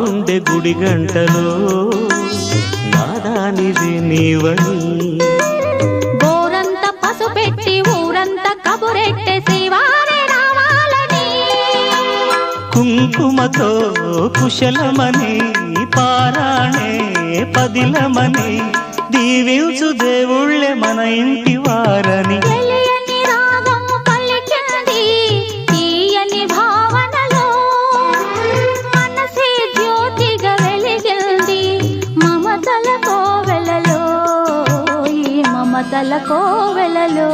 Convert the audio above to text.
గుడి గంటలో నాదానిది నీవని. గోరంత పసుపెట్టి ఊరంత కబురెట్టె శ్రీవారే రావాలని. కుంకుమతో కుశలమని పారాణే పదిలమని దీవించు దేవుళ్ళే మన ఇంటి వారని. మమతల కోవెలలో ఈ మమతల కోవెలలో.